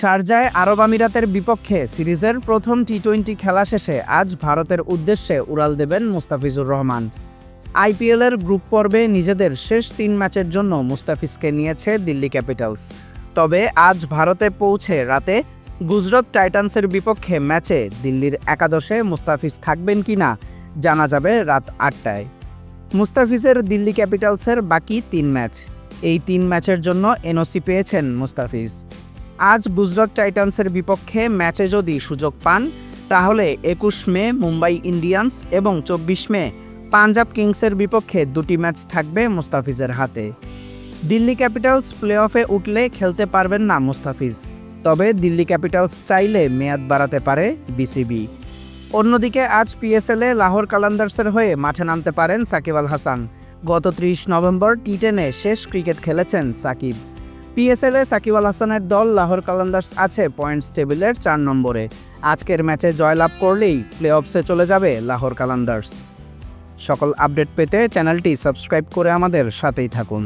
শারজায় আরব আমিরাতের বিপক্ষে সিরিজের প্রথম টি টোয়েন্টি খেলা শেষে আজ ভারতের উদ্দেশ্যে উড়াল দেবেন মুস্তাফিজুর রহমান। আইপিএলের গ্রুপ পর্বে নিজেদের শেষ তিন ম্যাচের জন্য মুস্তাফিজকে নিয়েছে দিল্লি ক্যাপিটালস। তবে আজ ভারতে পৌঁছে রাতে গুজরাট টাইটান্সের বিপক্ষে ম্যাচে দিল্লির একাদশে মুস্তাফিজ থাকবেন কিনা জানা যাবে রাত আটটায়। মুস্তাফিজের দিল্লি ক্যাপিটালসের বাকি তিন ম্যাচ। এই তিন ম্যাচের জন্য এনওসি পেয়েছেন মুস্তাফিজ। আজ গুজরাট টাইটান্সের বিপক্ষে ম্যাচে যদি সুযোগ পান, তাহলে একুশ মে মুম্বাই ইন্ডিয়ান্স এবং চব্বিশ মে পাঞ্জাব কিংসের বিপক্ষে দুটি ম্যাচ থাকবে মুস্তাফিজের হাতে। দিল্লি ক্যাপিটালস প্লে অফে উঠলে খেলতে পারবেন না মুস্তাফিজ, তবে দিল্লি ক্যাপিটালস চাইলে মেয়াদ বাড়াতে পারে বিসিবি। অন্যদিকে আজ পিএসএলে লাহোর কালান্দার্সের হয়ে মাঠে নামতে পারেন সাকিব আল হাসান। গত ত্রিশ নভেম্বর টি টেনে শেষ ক্রিকেট খেলেছেন সাকিব। পিএসএলে সাকিব আল হাসানের দল লাহোর কালান্দার্স আছে পয়েন্টস টেবিলের চার নম্বরে। আজকের ম্যাচে জয়লাভ করলেই প্লে অফসে চলে যাবে লাহোর কালান্দার্স। সকল আপডেট পেতে চ্যানেলটি সাবস্ক্রাইব করে আমাদের সাথেই থাকুন।